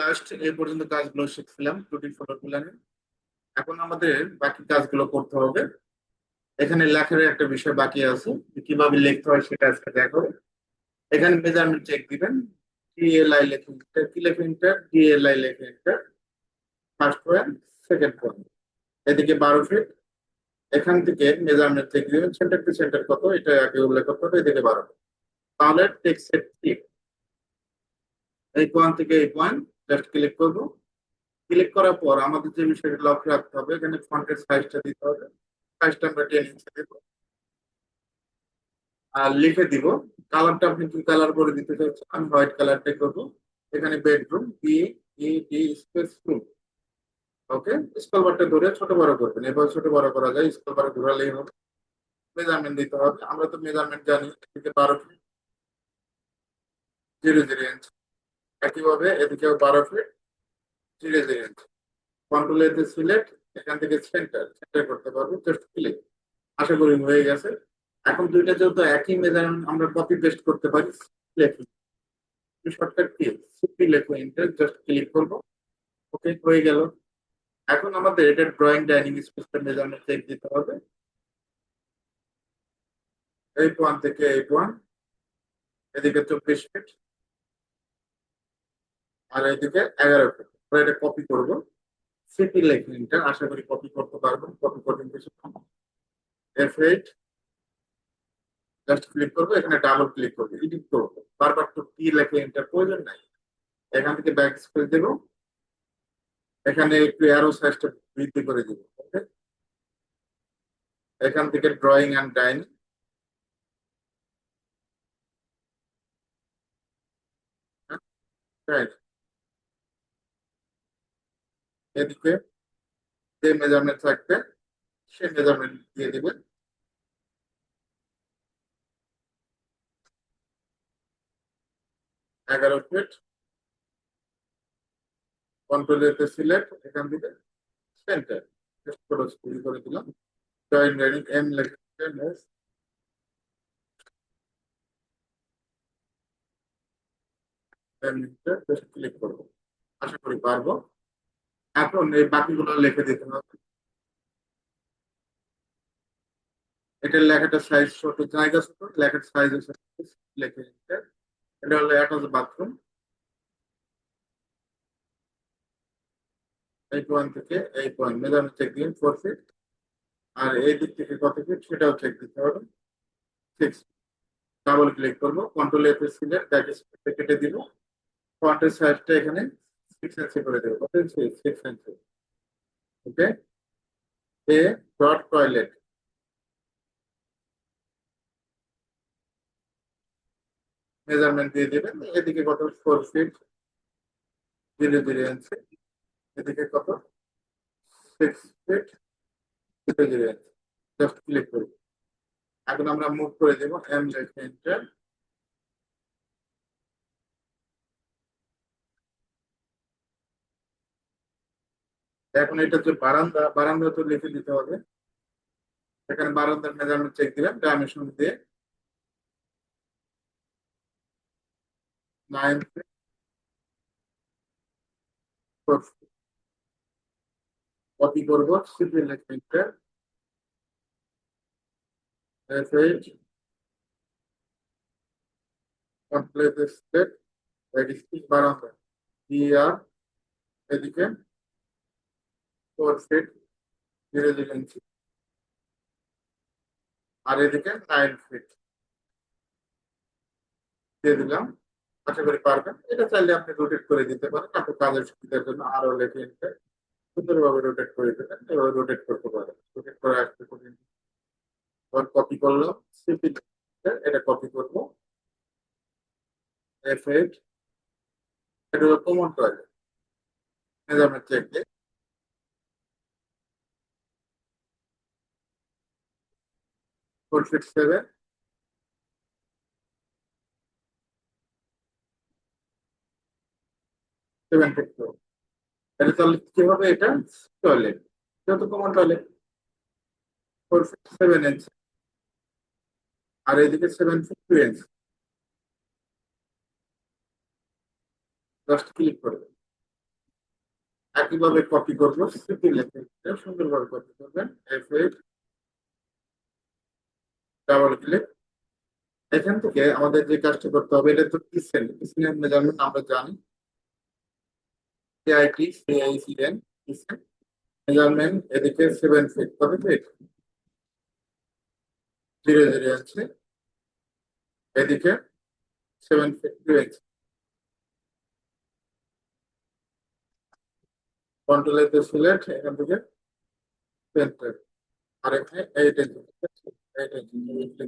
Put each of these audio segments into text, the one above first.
Last এই পর্যন্ত কাজগুলো শিখছিলাম টুটি ফটো প্ল্যানে। এখন আমাদের বাকি কাজগুলো করতে হবে। এখানে লেখার একটা বিষয় বাকি আছে কীভাবে লিখতে হয় সেটা আজকে দেখো। এখানে মেজারমেন্ট চেক দিবেন ডিএলআই লেখে ইন্টার কি লেখে ইন্টার ডিএলআই লেখে enter first point second point এদিকে বারো ফিট এখান থেকে মেজারমেন্ট চেক দিবেন সেন্টার টু সেন্টার কত, এটা আগে উল্লেখ করতে হবে, এদিকে বারো। তাহলে টেক্সট সেট ঠিক এই পয়েন্ট থেকে এই পয়েন্ট জাস্ট ক্লিক করব। ক্লিক করার পর আমাদের যে বিষয়টা লক্ষ্য রাখতে হবে, এখানে ফন্টের সাইজটা দিতে হবে। সাইজটা আমরা টেন ইঞ্চি দেব। আর লিখে দিব কালারটা আপনি কি কালার করে দিতে চাচ্ছেন আমি হোয়াইট কালারটা করব। এখানে bedroom B E D space room okay scroll বারটা ধরে ছোট বড় করবেন। এবার ছোট বড় করা যায় স্কল বার ঘোরালেই হবে। মেজারমেন্ট দিতে হবে। আমরা তো মেজারমেন্ট জানি, এদিকে বারো ফিট জিরো জিরো ইঞ্চ একইভাবে এদিকেও বারো ফিট জিরো ইঞ্চ কন্ট্রোল এতে সিলেক্ট এখান থেকে সেন্টার সেন্টার করতে পারব জাস্ট ক্লিক আশা করি হয়ে গেছে। এখন দুইটা যেহেতু একই মেজারমেন্ট আমরা কপি পেস্ট করতে পারি লেখি শর্টকাট কি সিপি লেখো ইন্টার জাস্ট ক্লিক করব। ওকে হয়ে গেল। এখন আমাদের এটা ড্রয়িং ডাইনিং স্পেসটা মেজারমেন্ট চেক দিতে হবে। এই পয়েন্ট থেকে এই পয়েন্ট এদিকে চব্বিশ ফিট আর এদিকে এগারো ফিট এটা কপি করব। সিপি লেখা আশা করি কপি করতে পারব কপি করবেন কিছু এফ এইট জাস্ট ক্লিক করব। এখানে ডাবল ক্লিক করব। এডিট করব। বারবার তো কি লেখে এন্টার প্রয়োজন নাই। এখান থেকে ব্যাক স্পেস দেবো। এখানে একটু অ্যারো সাইজটা বৃদ্ধি করে দিব। ওকে এখান থেকে ড্রয়িং অ্যান্ড ডাইনিং রাইট এদিকে যে মেজারমেন্ট থাকবে সে মেজারমেন্ট দিয়ে দিবেন এগারো ফিট কন্ট্রোল এতে সিলেক্ট এখান থেকে সেন্টার জাস্ট করে দিলাম। জয়েন ডাইনিং এম লেখা জাস্ট ক্লিক করব। আশা করি পারব। এখন এই বাকিগুলো লিখে দিতে হবে। এটার লেখাটার সাইজ ছোট, জায়গা ছোট, লেখার সাইজ লিখে দিতে। এটা হলো অ্যাটাচ বাথরুম এই পয়েন্ট থেকে এই পয়েন্ট মেজারমেন্ট চেক দিন ফোর ফিট আর এই দিক থেকে কত ফিট সেটাও চেক দিতে হবে। সিক্স ডাবল ক্লিক করব কন্ট্রোল এফ সিলেক্ট ইজ কেটে দিব। ফন্টের সাইজটা এখানে সিক্স ইঞ্চি করে দেবো। কত ইঞ্চি সিক্স ইঞ্চি ওকে এ দিয়ে দিবেন এদিকে কত ফোর ফিট ধীরে ধীরে ইঞ্চি এদিকে কত সিক্স ফিট ধীরে ধীরে ইঞ্চি জাস্ট ক্লিক করব। এখন আমরা মুভ করে দেব এম লেখে এন্টার এখন এটা হচ্ছে বারান্দা বারান্দা তো লিখে দিতে হবে। এখানে বারান্দার মেজারমেন্ট চেক দিলাম ডাইমেনশন দিয়ে। নাইন কপি করব complete the step that is বারান্দা। আর এদিকে। ফিট জিরো জিরো ইঞ্চি আর এদিকে নাইন ফিট দিয়ে দিলাম। আশা করি পারবেন। এটা চাইলে আপনি রোটেট করে দিতে পারেন। আপনার কাজের সুবিধার জন্য আরও লেখে নিতে। সুন্দরভাবে রোটেট করে দেবেন। এভাবে রোটেট করতে পারেন রোটেট করে আসতে কঠিন এবার কপি করলাম। সিপি এটা কপি করব। এফ এইট এটা হলো কমন টয়লেট মেজারমেন্ট চেক দিয়ে। Four feet seven seven feet তাহলে তাহলে কি এটা টয়লেট যেহেতু common toilet four feet seven আর এদিকে seven feet two inch click করবে একইভাবে কপি করব। সিপি লেখে সুন্দরভাবে কপি করবেন। F double click. এখান থেকে আমাদের যে কাজটা করতে হবে, এটা তো কিসেন কিসেন মেজারমেন্ট আমরা জানি। C I T C I C N kitchen measurement এদিকে সেভেন ফিট কত ফিট জিরো জিরো আছে এদিকে seven feet two inch control এতে সিলেক্ট এখান থেকে সেন্টার আর এখানে এইট এইট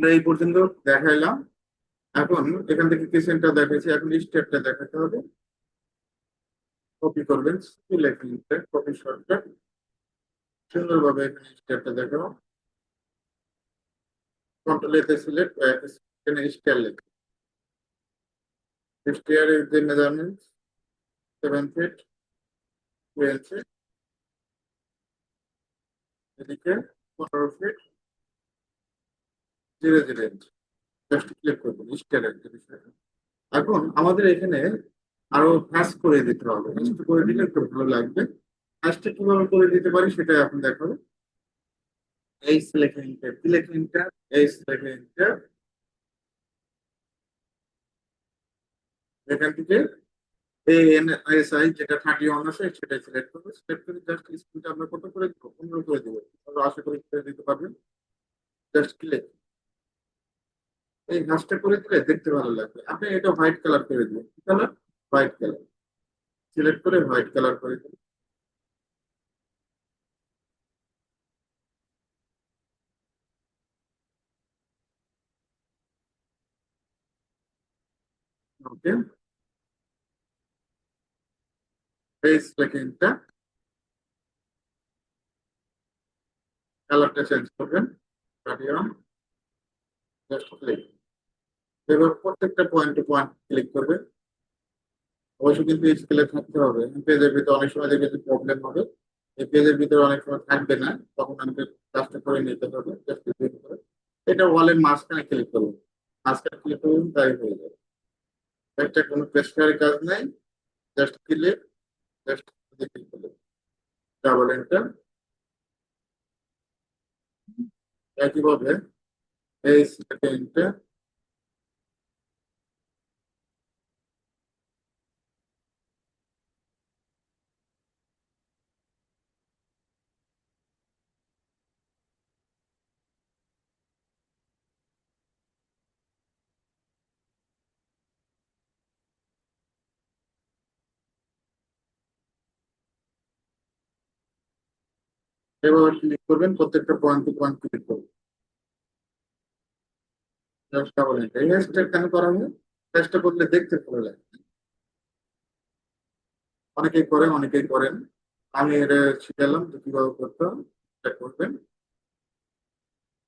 আমরা এই পর্যন্ত দেখাইলাম। এখন এখান থেকে কিসেনটা দেখাচ্ছি এখন স্টেপটা দেখাতে হবে। কপি করবেন কপি শর্টকাট সুন্দরভাবে এখানে স্টেপটা দেখাবো। কন্ট্রোল এতে সিলেক্ট এখানে স্টেয়ার লেখা। Stair is the measurement seven feet এদিকে পনেরো feet zero inch just click করবেন স্টেয়ারের যে বিষয়টা। এখন আমাদের এখানে আরও ফাস্ট করে দিতে হবে। ফাস্ট করে দিলে একটু ভালো লাগবে। ফাস্টে কীভাবে করে দিতে পারি সেটা এখন দেখাবো। এই লেখা ইন্টার লেখা ইন্টার এই লেখা ইন্টার এখান থেকে এই এনএসআই যেটা থার্টি ওয়ান আছে সেটা সিলেক্ট করবে। সিলেক্ট করে জাস্ট স্ক্রিনটা আমরা কত করে দেবো? পনেরো করে দেবো। আশা করে দিতে পারবেন। জাস্ট ক্লিক এই ঘাসটা করে দিলে দেখতে ভালো লাগবে। আপনি এটা হোয়াইট কালার করে দিবেন কি কালার হোয়াইট কালার সিলেক্ট করে হোয়াইট কালার করে লেখিনটা কালারটা চেঞ্জ করবেন। এবার প্রত্যেকটা পয়েন্ট টু পয়েন্ট ক্লিক করবে। অবশ্যই কিন্তু স্কেলে থাকতে হবে। পেজের ভিতরে অনেক সময় দেখবে প্রবলেম হবে। এই পেজের ভিতরে অনেক সময় থাকবে না। তখন আমাকে কাজটা করে নিতে হবে। এটা ওয়ালের মাঝখানে ক্লিক করুন। মাঝখানে ক্লিক করুন, তাই হয়ে যাবে। একটা কোনো প্রেসক্রাইবের কাজ নাই। জাস্ট ক্লিক জাস্ট ক্লিক করলে। ডাবল এন্টার একইভাবে এই সেকেন্ডটা এভাবে ক্লিক করবেন প্রত্যেকটা পয়েন্ট টু পয়েন্ট ক্লিক করবেন চেষ্টা করেন এই কেন করা হয় চেষ্টা করলে দেখতে ভালো লাগে। অনেকেই করে, অনেকেই করেন আমি এটা শিখালাম যে কীভাবে করতে হবে করবেন।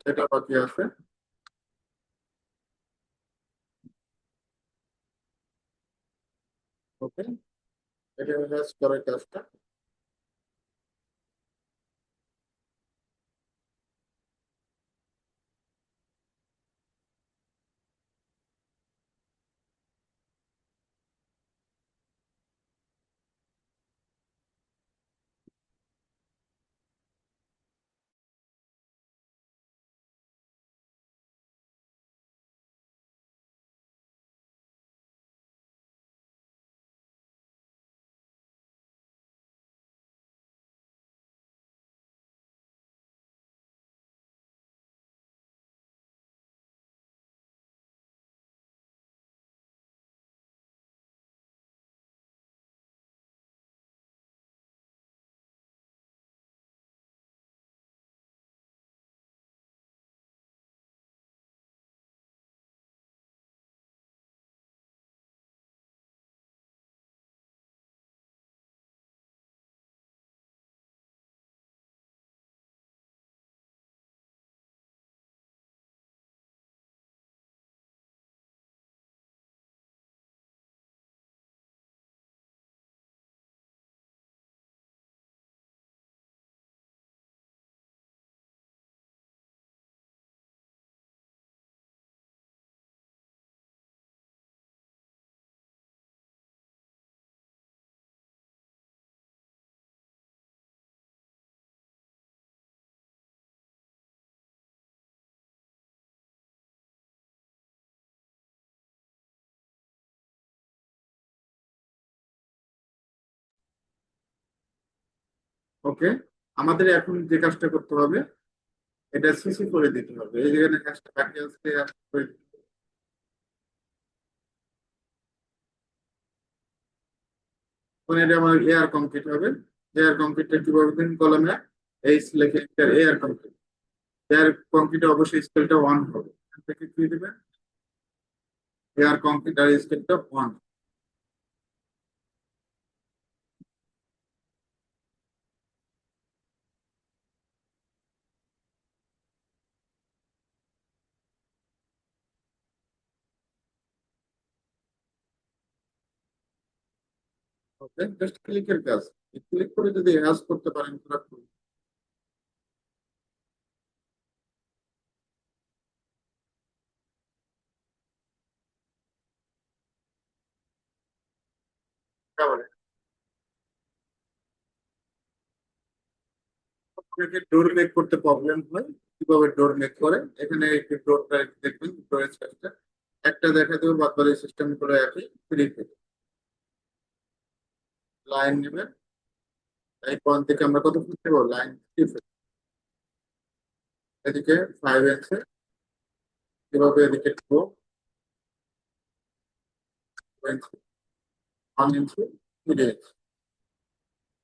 সেটা বাকি আছে। ওকে এটা করার কাজটা ওকে? আমাদের এখন যে কাজটা করতে হবে, এটা সিসি করে দিতে হবে। এই যেখানে কাজটা বাকি আছে এটা আমার এয়ার কমপ্লিট হবে। এয়ার কমপ্লিটটা কীভাবে দিন? কলমে এইচ লিখে এয়ার কমপ্লিট এয়ার কমপ্লিট অবশ্যই স্কেলটা ওয়ান হবে। এখান থেকে কি দিবেন? এয়ার কমপ্লিট আর স্কেলটা ওয়ান ওকে জাস্ট ক্লিকের কাজ ক্লিক করে যদি হ্যাশ করতে পারেন পুরো তাহলে ডোর মেক করতে প্রবলেম হয়, কীভাবে ডোর মেক করে এখানে একটু ডোরটা দেখবেন ডোরের সাইজটা একটা দেখা দেবে, বাদ সিস্টেম করে একই ফ্রি ফিট লাইন নেবেন। এই পয়েন্ট থেকে আমরা কত ফিট নেব? লাইন থ্রি ফিট এদিকে ফাইভ ইঞ্চি কীভাবে এদিকে টু ওয়ান ইঞ্চি ইঞ্চি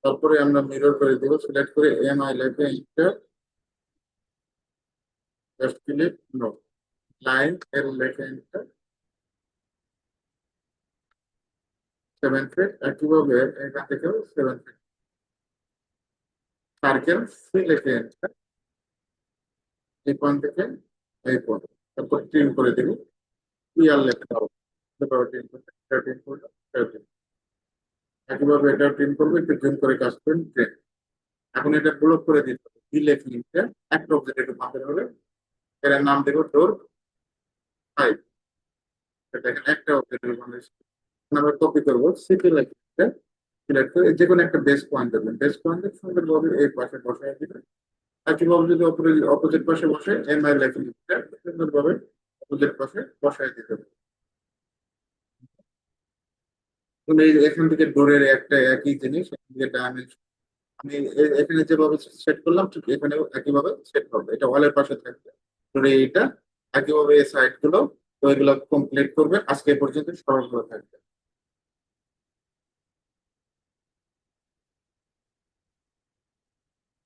তারপরে আমরা মিরর করে দেবো সিলেক্ট করে এম আই লেখে enter just click no line এর লেখে ইন্টার সেভেন ফিট একইভাবে এখান থেকেও সেভেন ফিট সার্কেল সি লেখে এই পয়েন্ট থেকে এই পয়েন্ট তারপর ট্রিম করে দেবো ইয়ার লেখা হবে এটা এটা একইভাবে এটা করব একটু করে ট্রিম এখন এটা ব্লক করে দিতে হবে। একটা একটু নাম ফাইভ অবজেক্ট আমরা কপি করব সিপি লেখে সিলেক্ট করে যে কোনো একটা বেস পয়েন্ট দেবেন। বেস পয়েন্ট সুন্দরভাবে এই পাশে বসায় দিবেন। একইভাবে যদি অপোজিট পাশে বসে এম আই লেখে সুন্দরভাবে অপোজিট পাশে বসায় দিতে হবে। এখন থেকে ডোরের একটা একই জিনিস থেকে ডাইমেনশন আমি এখানে যেভাবে সেট করলাম, ঠিক এখানেও একইভাবে সেট হবে। এটা ওয়ালের পাশে থাকবে। ডোরে এইটা একইভাবে এই সাইডগুলো, তো এগুলো কমপ্লিট করবে। আজকে পর্যন্ত সরল করে থাকবে।